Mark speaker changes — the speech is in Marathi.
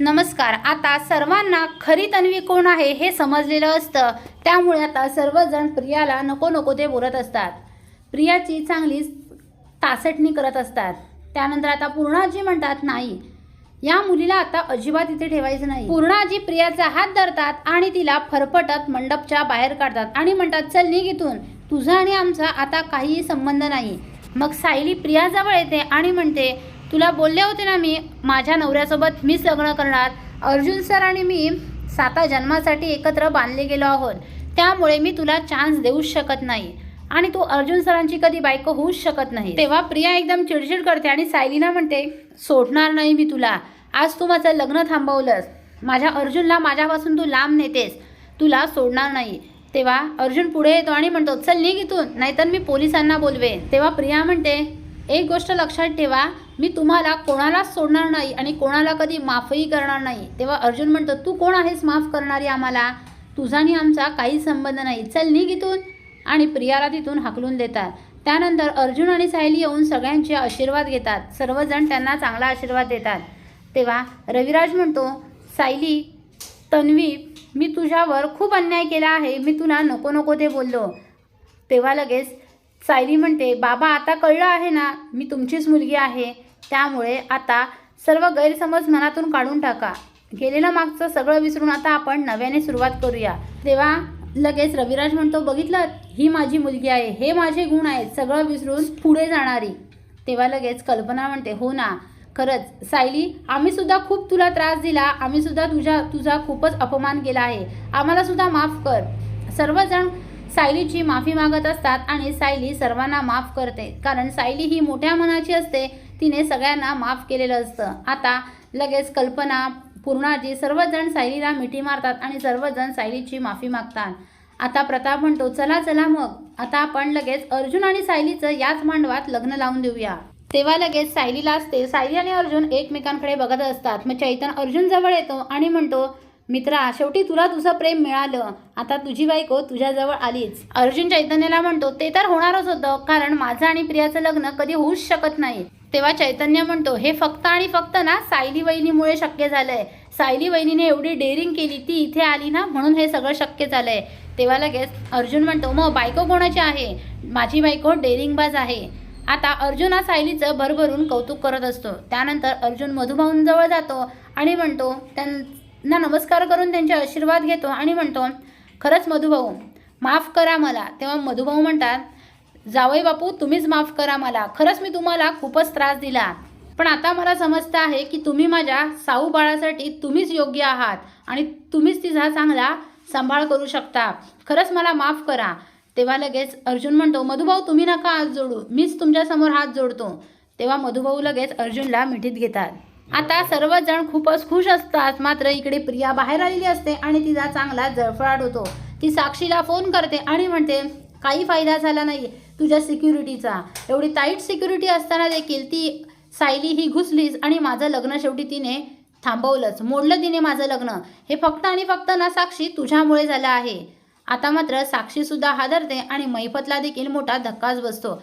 Speaker 1: नमस्कार आता सर्वांना खरी तन्वी कोण आहे हे समजलेलं असतं. त्यामुळे आता सर्वजण प्रियाला नको नको ते बोलत असतात. प्रियाची चांगली तासटणी करत असतात. त्यानंतर आता पूर्णाजी म्हणतात नाही या मुलीला आता अजिबात इथे ठेवायचं नाही. पूर्णाजी प्रियाचा हात धरतात आणि तिला फरफटत मंडपच्या बाहेर काढतात आणि म्हणतात चल निघ इथून. तुझा आणि आमचा आता काहीही संबंध नाही. मग सायली प्रियाजवळ येते आणि म्हणते तुला बोलले होते ना मी माझ्या नवऱ्यासोबत मीच लग्न करणार. अर्जुन सर आणि मी साता जन्मासाठी एकत्र बांधले गेलो आहोत. त्यामुळे मी तुला चान्स देऊच शकत नाही. आणि तू अर्जुन सरांची कधी बायको होऊच शकत नाही. तेव्हा प्रिया एकदम चिडचिड करते आणि सायलीना म्हणते सोडणार नाही मी तुला. आज तू माझं लग्न थांबवलंस. माझ्या अर्जुनला माझ्यापासून तू लांब नेतेस. तुला सोडणार नाही. तेव्हा अर्जुन पुढे येतो आणि म्हणतो चल निघ इथून नाहीतर मी पोलिसांना बोलवे तेव्हा प्रिया म्हणते एक गोष्ट लक्षात ठेवा मी तुम्हाला कोणालाच सोडणार नाही आणि कोणाला कधी माफही करणार नाही. तेव्हा अर्जुन म्हणतो तू कोण आहेस माफ करणारी आम्हाला? तुझा आणि आमचा काही संबंध नाही. चल निघ इथून. आणि प्रियाला तिथून हाकलून देतात. त्यानंतर अर्जुन आणि सायली येऊन सगळ्यांचे आशीर्वाद घेतात. सर्वजण त्यांना चांगला आशीर्वाद देतात. तेव्हा रविराज म्हणतो सायली तन्वी मी तुझ्यावर खूप अन्याय केला आहे. मी तुला नको नको ते बोललो. तेव्हा लगेच सायली म्हणते बाबा आता कळलं आहे ना मी तुमचीच मुलगी आहे. त्यामुळे आता सर्व गैरसमज मनातून काढून टाका. गेलेलं मागचं सगळं विसरून आता आपण नव्याने सुरुवात करूया. तेव्हा लगेच रविराज म्हणतो बघितलं ही माझी मुलगी आहे. हे माझे गुण आहेत. सगळं विसरून पुढे जाणारी. तेव्हा लगेच कल्पना म्हणते हो ना खरंच. सायली आम्हीसुद्धा खूप तुला त्रास दिला. आम्हीसुद्धा तुझ्या तुझा खूपच अपमान केला आहे. आम्हालासुद्धा माफ कर. सर्वजण सायलीची माफी मागत असतात आणि सायली सर्वांना माफ करते. कारण सायली ही मोठ्या मनाची असते तिने सगळ्यांना माफ केलेलं असतं. आता लगेच कल्पना पूर्णाजी सर्वजण सायलीला मिठी मारतात आणि सर्वजण सायलीची माफी मागतात. आता प्रताप म्हणतो चला चला मग. आता आपण लगेच अर्जुन आणि सायलीचं याच मांडवात लग्न लावून देऊया. तेव्हा लगेच सायलीला असते सायली आणि अर्जुन एकमेकांकडे बघत असतात. मग चैतन अर्जुन जवळ येतो आणि म्हणतो मित्रा शेवटी तुला तुझं प्रेम मिळालं. आता तुझी बायको तुझ्याजवळ आलीच. अर्जुन चैतन्याला म्हणतो ते तर होणारच होतं कारण माझं आणि प्रियाचं लग्न कधी होऊच शकत नाही. तेव्हा चैतन्य म्हणतो हे फक्त आणि फक्त ना सायली वहिनीमुळे शक्य झालंय. सायली वहिनीने एवढी डेअरिंग केली ती इथे आली ना म्हणून हे सगळं शक्य झालंय. तेव्हा लगेच अर्जुन म्हणतो मग बायको कोणाची आहे? माझी बायको डेअरिंगबाज आहे. आता अर्जुन हा सायलीचं भरभरून कौतुक करत असतो. त्यानंतर अर्जुन मधुभाऊंजवळ जातो आणि म्हणतो ना नमस्कार करून त्यांचे आशीर्वाद घेतो आणि म्हणतो खरंच मधुभाऊ माफ करा मला. तेव्हा मधुभाऊ म्हणतात जावई बापू तुम्हीच माफ करा मला. खरंच मी तुम्हाला खूपच त्रास दिला. पण आता मला समजतं आहे की तुम्ही माझ्या साऊ बाळासाठी तुम्हीच योग्य आहात आणि तुम्हीच तिचा चांगला सांभाळ करू शकता. खरंच मला माफ करा. तेव्हा लगेच अर्जुन म्हणतो मधुभाऊ तुम्ही नका हात जोडू. मीच तुमच्यासमोर हात जोडतो. तेव्हा मधुभाऊ लगेच अर्जुनला मिठीत घेतात. आता सर्वजण खूपच खुश असतात. मात्र इकडे प्रिया बाहेर आलेली असते आणि तिचा चांगला जळफळाट होतो. ती साक्षीला फोन करते आणि म्हणते काही फायदा झाला नाही तुझ्या सिक्युरिटीचा. एवढी टाईट सिक्युरिटी असताना देखील ती सायली ही घुसलीच आणि माझं लग्न शेवटी तिने थांबवलंच. मोडलं तिने माझं लग्न. हे फक्त आणि फक्त ना साक्षी तुझ्यामुळे झालं आहे. आता मात्र साक्षीसुद्धा हादरते आणि मैफतला देखील मोठा धक्काच बसतो.